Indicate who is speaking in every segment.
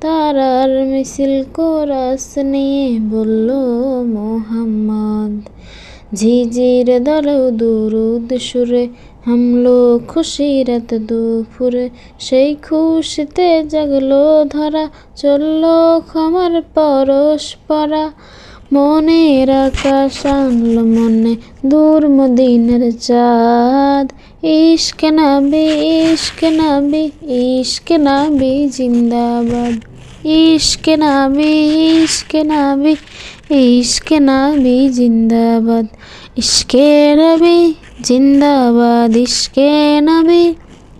Speaker 1: তারার মিছিল কোরাস নিয়ে বলল, মোহাম্মদ, ঝিঝির দলেও দুরুদ সুরে হামলো খুশিরাত দুপুরে, সেই খুশিতে জাগলো ধরা, চলল ক্ষমার পরশ পরা। মনের আকাশ আনলো মনে দূর মদিনের চাঁদ। ইশক নাবি ইশক নাবি ইশক নাবি জিন্দাবাদ। ইশক নাবি ইশক নাবি ইশক নাবি জিন্দাবাদ। ইশকে নবী জিন্দাবাদ, ইশকে নবী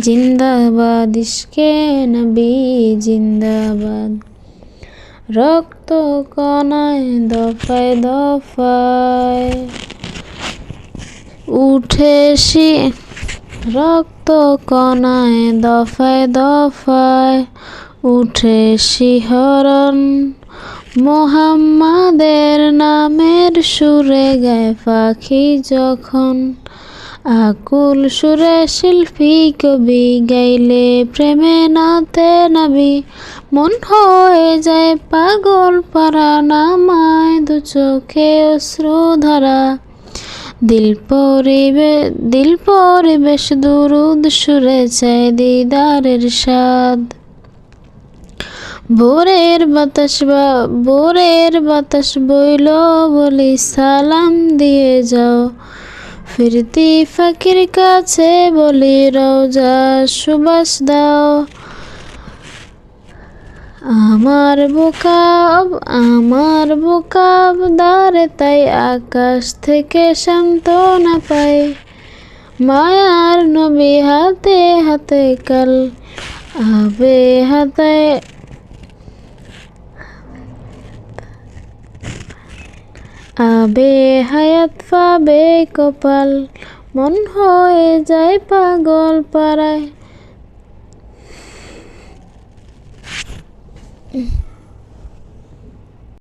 Speaker 1: জিন্দাবাদ, ইশকে নবী জিন্দাবাদ। রক্ত কণায় দফায় দফায় উঠে সি রক্ত কণায় দফায় দফায় উঠে শিহরণ মোহাম্মাদের নামের সুরে গায় পাখি যখন আকুল সুরে শিল্পী কবি গাইলে প্রেমে নাতে নাবি। মন হয়ে যায় পাগল পারা, নামায় দু চোখে অশ্রু ধরা। দিল পরিবে, দিল পরিবেশ দুরুদ সুরে চায় দিদারের স্বাদ। ভোরের বাতাস বা, ভোরের বাতাস বইল বলি, সালাম দিয়ে যাও। ফিরতি ফাঁকির কাছে বলি, রওজা, সুবাস দাও। আমার বোকাব আমার বোকাব দারে তাই আকাশ থেকে সান্ত্বনা পাই। মায়ার নবী হাতে হাতে কাল, আবে হাতে আবে হায়াত পাবে কপাল মন হয়ে যায় পাগল পাড়ায়।